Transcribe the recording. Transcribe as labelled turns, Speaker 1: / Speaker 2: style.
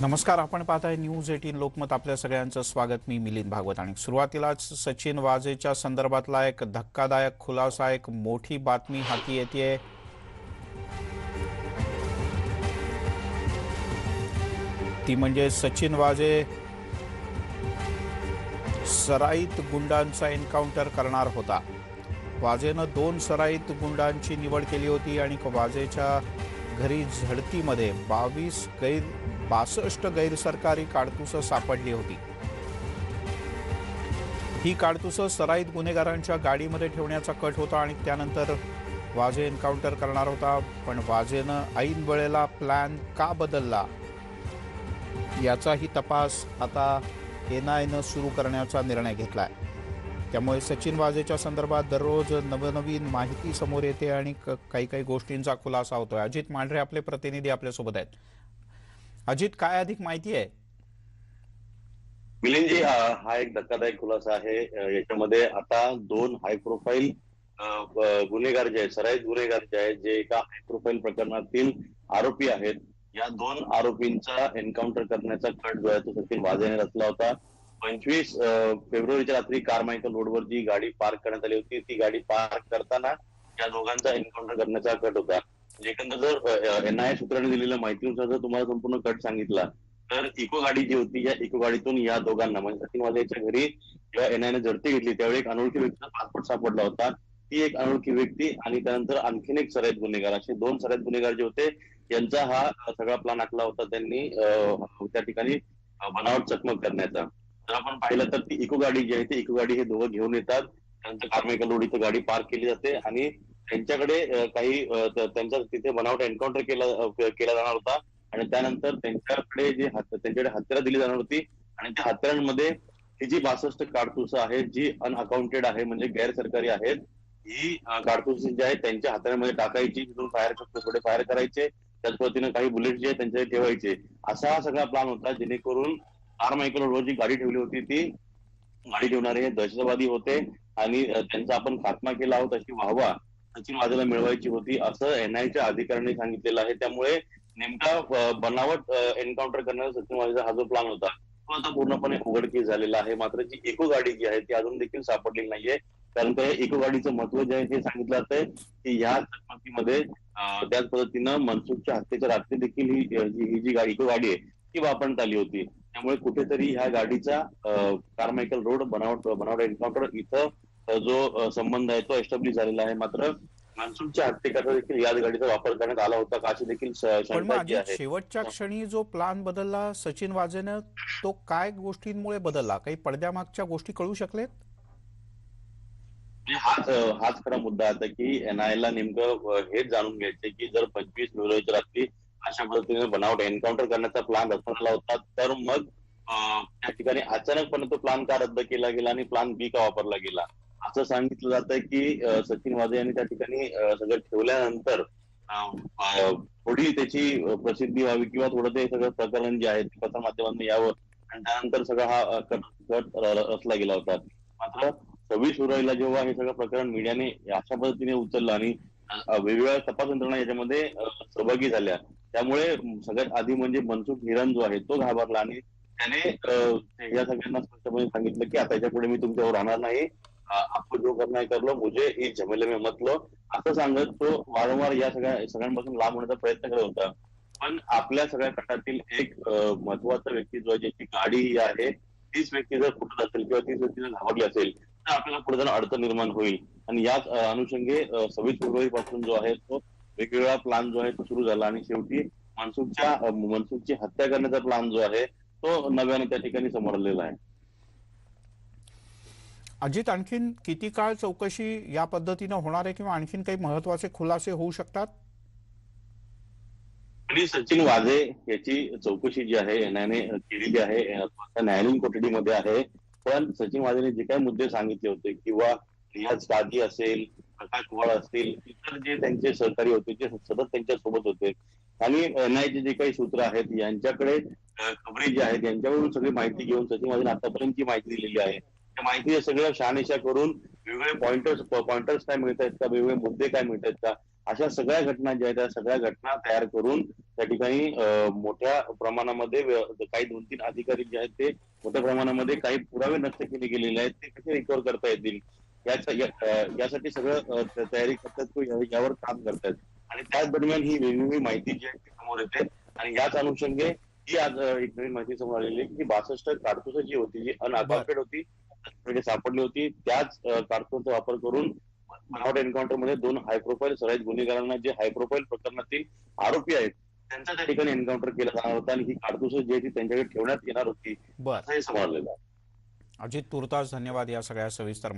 Speaker 1: नमस्कार आपण पाहताय न्यूज एटीन लोकमत. आपल्या सगळ्यांचं स्वागत. मी मिलिंद भागवत आणि सुरुवातीलाच सचिन वाजेच्या संदर्भातला एक धक्कादायक खुलासा एक मोठी बातमी हाती येते ती म्हणजे सचिन वाजे सराईत गुंडांचा एन्काउंटर करणार होता. वाजेनं दोन सराईत गुंडांची निवड केली होती आणि वाजेच्या घरी झडतीमध्ये बावीस गैर बासष्ट गैरसरकारी काडतुसं सापडली होती. ही काडतुसं सराईत गुन्हेगारांच्या गाडीमध्ये ठेवण्याचा कट होता आणि त्यानंतर वाझे एन्काउंटर करणार होता. पण वाझेनं ऐन वेळेला प्लॅन का बदलला? याचाही तपास आता एन आयनं सुरू करण्याचा निर्णय घेतला आहे त्यामुळे सचिन वाजेच्या संदर्भात दररोज नवनवीन माहिती समोर येते आणि क- काही काही गोष्टींचा खुलासा होतोय. अजित मांढरे आपले प्रतिनिधी आपल्यासोबत आहेत. अजित काय अधिक माहिती आहे?
Speaker 2: मिलिंदजी हा एक धक्कादायक खुलासा आहे. याच्यामध्ये आता दोन हाय प्रोफाईल गुन्हेगार जे आहेत सराईत गुन्हेगार जे आहेत जे एका हाय प्रोफाईल प्रकरणातील आरोपी आहेत या दोन आरोपींचा एन्काउंटर करण्याचा कट जो आहे तो सचिन वाजेने रचला होता. पंचवीस फेब्रुवारीच्या रात्री कारमायकल रोडवर जी गाडी पार्क करण्यात आली होती. ती गाडी पार्क करताना या दोघांचा एन्काउंटर करण्याचा कट होता. एकंदर जर एनआयए सूत्राने दिलेल्या माहितीनुसार जर तुम्हाला संपूर्ण कट सांगितला तर इको गाडी जी होती या इको गाडीतून या दोघांना म्हणजे सचिन वाझेच्या घरी जेव्हा एनआयने झडती घेतली त्यावेळी एक अनोळखी व्यक्तीचा पासपोर्ट सापडला होता. ती एक अनोळखी व्यक्ती आणि त्यानंतर आणखीन एक सराईत गुन्हेगार. असे दोन सराईत गुन्हेगार जे होते यांचा हा सगळा प्लान आखला होता त्यांनी त्या ठिकाणी बनावट चकमक करण्याचा. जर आपण पाहिलं तर ती इको गाडी जी आहे ती इको गाडी हे दोघं घेऊन येतात. त्यानंतर कार्मिकल रोड इथं गाडी पार्क केली जाते आणि त्यांच्याकडे काही त्यांचा तिथे बनावट एन्काउंटर केला केला जाणार होता. आणि त्यानंतर त्यांच्याकडे जे हत्या- त्यांच्याकडे हत्यारं दिली जाणार होती. आणि त्या हत्यारांमध्ये ही जी बासष्ट कारतूस आहेत जी अनअकाउंटेड आहे म्हणजे गैर सरकारी आहेत ही कारतूस जी आहेत त्यांच्या हातामध्ये टाकायची तिथून फायर थोडे फायर करायचे. त्याच पद्धतीने काही बुलेट जे आहेत त्यांच्याकडे ठेवायचे. असा हा सगळा प्लॅन होता जेणेकरून आर मायकल रोड जी गाडी ठेवली होती ती गाडी ठेवणारे हे दहशतवादी होते. आणि त्यांचा आपण खात्मा केला आहोत अशी व्हावा सचिन वाजेला मिळवायची होती असं एनआयच्या अधिकाऱ्यांनी सांगितलेलं आहे. त्यामुळे नेमका बनावट एन्काउंटर करण्याचा सचिन वाजेचा हा जो प्लॅन होता तो आता पूर्णपणे उघडकीस झालेला आहे. मात्र जी इको गाडी जी आहे ती अजून देखील सापडलेली नाहीये. कारण का इको गाडीचं महत्त्व जे आहे हे सांगितलं जातंय की या चकमकीमध्ये त्याच पद्धतीनं मनसुखच्या हत्येच्या रात्री देखील ही ही ही जी गाडी इको गाडी आहे ती वापरण्यात आली होती. त्यामुळे कुठेतरी ह्या गाडीचा कारमायकल रोड बनावट बनावट एन्काउंटर इथं जो संबंध आहे तो एस्टॅब्लिश झालेला आहे. मात्र मनसुखच्या हत्येकरता देखील याच गाडीचा वापर करण्यात आला होता. का अशी देखील
Speaker 1: शेवटच्या क्षणी जो प्लान बदलला सचिन वाझेनं तो काय गोष्टींमुळे बदलला? काही पडद्यामागच्या गोष्टी कळू शकलेत?
Speaker 2: हाच हाच खरा मुद्दा आता की एनआय ला नेमकं हेच जाणून घ्यायचं की जर पंचवीस फेब्रुवारीच्या रात्री अशा पद्धतीने बनावट एन्काउंटर करण्याचा प्लान रचण्यात होता तर मग त्या ठिकाणी अचानकपणे तो प्लान का रद्द केला गेला आणि प्लान बी का वापरला गेला? असं सांगितलं जातंय की सचिन वाझे यांनी त्या ठिकाणी सगळं ठेवल्यानंतर थोडी त्याची प्रसिद्धी व्हावी किंवा थोडं ते सगळं प्रकरण जे आहे ते प्रसार यावं. आणि त्यानंतर सगळा हा कट कट रचला गेला होता. मात्र सव्वीस फेब्रुवारीला जेव्हा हे सगळं प्रकरण मीडियाने अशा पद्धतीने उचललं आणि वेगवेगळ्या तपास यंत्रणा याच्यामध्ये सहभागी झाल्या. त्यामुळे सगळ्यात आधी म्हणजे मनसुख हिरण जो आहे तो घाबरला आणि त्याने या सगळ्यांना स्पष्टपणे सांगितलं की आता याच्यापुढे मी तुमच्यावर राहणार नाही. आपको जो करना है कर लो मुझे इस झमेले में मत लो. असं सांगत तो वारंवार या सगळ्या सगळ्यांपासून लांब होण्याचा प्रयत्न करत होता. पण आपल्या सगळ्या गटातील एक महत्त्वाचा व्यक्ती जो आहे ज्याची गाडी ही आहे तीच व्यक्ती जर फुटत असेल किंवा तीच व्यक्ती जर घाबरली असेल तर आपल्याला पुढे जाऊन अडचण निर्माण होईल. आणि याच अनुषंगे सव्वीस फेब्रुवारी पासून जो आहे तो वेगवेगळा प्लान जो आहे तो सुरू झाला. आणि शेवटी मनसुखच्या मनसुखची हत्या करण्याचा प्लान जो आहे तो नव्याने त्या ठिकाणी समोरलेला आहे.
Speaker 1: अजित आणखीन किती काळ चौकशी या पद्धतीनं होणार आहे किंवा आणखीन काही महत्त्वाचे खुलासे होऊ शकतात?
Speaker 2: आणि सचिन वाझे याची चौकशी जी आहे एनआयने केलेली आहे न्यायालयीन कोठडीमध्ये आहे. पण सचिन वाझेने जे काही मुद्दे सांगितले होते किंवा रियाज कादी असेल प्रकाश कुवाळ असतील इतर जे त्यांचे सहकारी होते जे सतत त्यांच्यासोबत होते आणि एनआयचे जे काही सूत्र आहेत यांच्याकडे कव्हरेज जे आहेत यांच्याकडून सगळी माहिती घेऊन सचिन वाझेने आतापर्यंतची माहिती दिलेली आहे. माहिती सगळं शहानिशा करून वेगवेगळे पॉइंटर्स पॉइंटर्स काय मिळत आहेत का? वेगवेगळे मुद्दे काय मिळत आहेत का? अशा सगळ्या घटना ज्या आहेत त्या सगळ्या घटना तयार करून त्या ठिकाणी मोठ्या प्रमाणामध्ये काही दोन तीन अधिकारी जे आहेत ते मोठ्या प्रमाणामध्ये काही पुरावे नष्ट केले गेलेले आहेत ते कसे रिकव्हर करता येतील? यासाठी सगळं तयारी करतात किंवा यावर काम करतात आणि त्याच दरम्यान ही वेगवेगळी माहिती जी आहे ती समोर येते. आणि याच अनुषंगे ही आज एक नवीन माहिती समोर आलेली आहे की बासष्ट काडतुसं जी होती जी अनअकॉर्डेड होती सापडली होती. त्याच अं, कारतूसचा वापर करून बनावट एन्काउंटरमध्ये दोन हाय प्रोफाईल सराईत गुन्हेगारांना जे हाय प्रोफाईल प्रकरणातील आरोपी आहेत त्यांचा त्या ठिकाणी एन्काउंटर केला जाणार होता आणि ही काडतुस जी आहे ती त्यांच्याकडे ठेवण्यात येणार होती.
Speaker 1: बर.
Speaker 2: असंही समजलेलं
Speaker 1: अजित तुर्तास धन्यवाद या सगळ्या सविस्तर